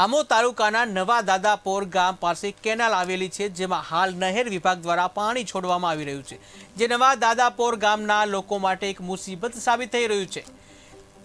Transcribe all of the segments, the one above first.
આમોદ તાલુકાના નવા દાદાપોર ગામ પાસે કેનાલ આવેલી છે, જેમાં હાલ નહેર વિભાગ દ્વારા પાણી છોડવામાં આવી રહ્યું છે. જે નવા દાદાપોર ગામના લોકો માટે એક મુસીબત સાબિત થઈ રહ્યું છે.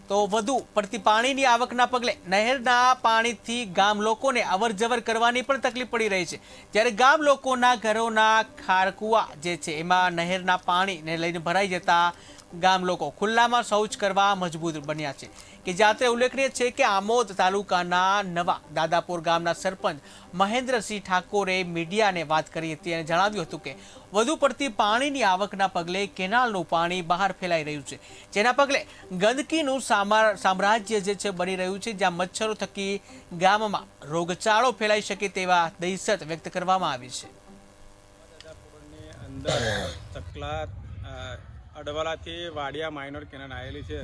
તો વધુ પડતી પાણીની આવકના પગલે નહેરના પાણીથી ગામ લોકોને અવરજવર કરવાની પણ તકલીફ પડી રહી છે. જ્યારે ગામ લોકોના ઘરોના ખારકુવા જે છે, એમાં નહેરના પાણીને લઈને ભરાઈ જતા ગામ લોકો ખુલ્લામાં શૌચ કરવા મજબૂર બન્યા છે. કે જાતે ઉલ્લેખનીય છે કે આમોદ તાલુકાના નવા દાદાપુર ગામના સરપંચ મહેન્દ્રસિંહ ઠાકોરે મીડિયાને વાત કરી હતી અને જણાવ્યું હતું કે વધુ પડતી પાણીની આવકના પગલે કેનાલનું પાણી બહાર ફેલાઈ રહ્યું છે. જેના પગલે ગંદકીનું સામા- સામ્રાજ્ય જે છે બની રહ્યું છે જ્યાં મચ્છરો થકી ગામમાં રોગચાળો ફેલાઈ શકે તેવા દહેશત વ્યક્ત કરવામાં આવી છે. અંદર ચકલા અ, અડવાલાથી વાડિયા માઇનર કેનાલ આવેલી છે.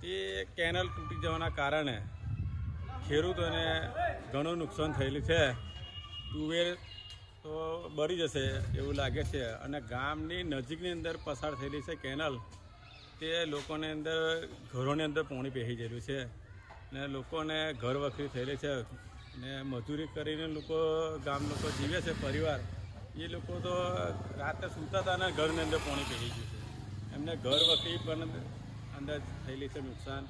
તે કેનાલ તૂટી જવાના કારણે ખેડૂતોને ઘણું નુકસાન થયેલું છે. તુવેર તો બળી જશે એવું લાગે છે અને ગામની નજીકની અંદર પસાર થયેલી છે કેનાલ. તે લોકોને અંદર ઘરોની અંદર પાણી પહેરી ગયેલું છે ને લોકોને ઘર વખરી થયેલી છે ને મજૂરી કરીને લોકો ગામ લોકો જીવે છે, પરિવાર. એ લોકો તો રાતે સૂતા હતા અને ઘરની અંદર પાણી પહેરી ગયું છે. એમને ઘર વખી પણ અંદર થયેલી છે નુકસાન.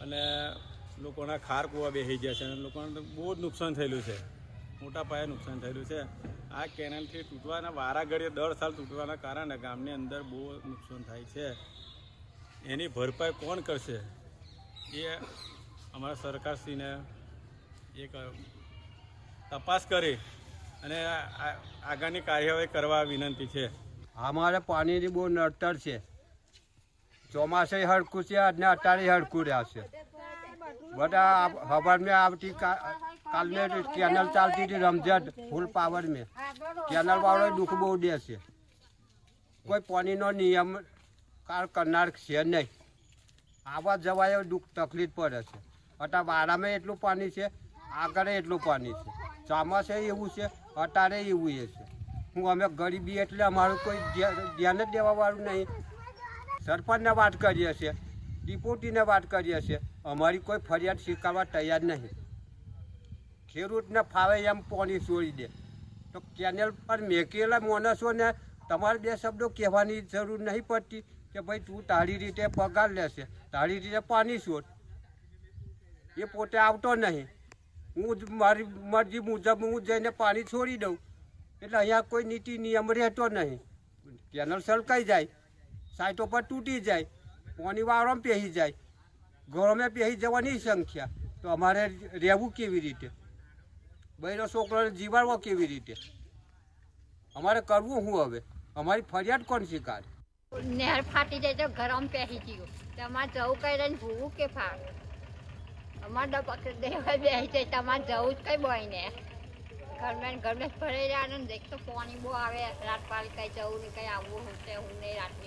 અને લોકોના ખાર કૂવા બેસી ગયા છે અને લોકોને બહુ જ નુકસાન થયેલું છે. મોટા પાયે નુકસાન થયેલું છે. આ કેનાલથી તૂટવાના વારા દર સાલ તૂટવાના કારણે ગામની અંદર બહુ નુકસાન થાય છે. એની ભરપાઈ કોણ કરશે? એ અમારા સરકારશ્રીને એક તપાસ કરી. અને આગળની કાર્યવાહી કરવા વિનંતી છે. અમારે પાણીની બહુ નડતર છે. ચોમાસે હડકું છે અને અત્યારે હડકું રહ્યા છે બધા ખબર મેં આવતી કાલ કાલને કેનલ ચાલતી હતી રમઝટ ફૂલ પાવર મેં. કેનલ વાળો દુઃખ બહુ દે છે. કોઈ પાણીનો નિયમ કાર કરનાર છે નહીં. આવા જવાય દુઃખ, તકલીફ પડે છે. અત્યારે વાડામાં એટલું પાણી છે, આગળ એટલું પાણી છે. ચોમાસે એવું છે અત્યારે એવું એ છે. હું અમે ગરીબી એટલે અમારું કોઈ ધ્યાન જ દેવાવાળું નહીં. સરપંચને વાત કરીએ છીએ ડિપોટીને વાત કરીએ છીએ, અમારી કોઈ ફરિયાદ સ્વીકારવા તૈયાર નહીં. ખેડૂતને ફાવે એમ પોણી છોડી દે. તો કેનેલ પર મેકેલા માણસોને તમારે બે શબ્દો કહેવાની જરૂર નહીં પડતી કે ભાઈ તું તારી રીતે પગાર લેશે, તારી રીતે પાણી છોડ એ પોતે આવતો નહીં. હું મારી મરજી મુજબ હું જઈને પાણી છોડી દઉં. એટલે અહીંયા કોઈ નીતિ નિયમ રહેતો નહીં. કેનલ સલકાઈ જાય, સાઈટો પર તૂટી જાય પાણી વાળામાં પહેરી જાય. ઘરોમાં પહેરી જવાની સંખ્યા. તો અમારે રહેવું કેવી રીતે? બૈરો છોકરાને જીવાડવો કેવી રીતે? અમારે કરવું શું હવે? અમારી ફરિયાદ કોણ સ્વીકારે? નહેર ફાટી જાય તો ગરમ પહેરી ગયું. તમારે જવું કઈ રહીને ભૂવું કે ફાર અમારે ડબક દેવા બે છે, તમારે જવું જ કઈ બોય ને. ઘરમાં ઘરમાં ભરાઈ રહ્યા ને દેખ તો પાણી બહુ આવે રાત પાલ કઈ જવું ને કઈ આવવું હું હું નહીં રાતની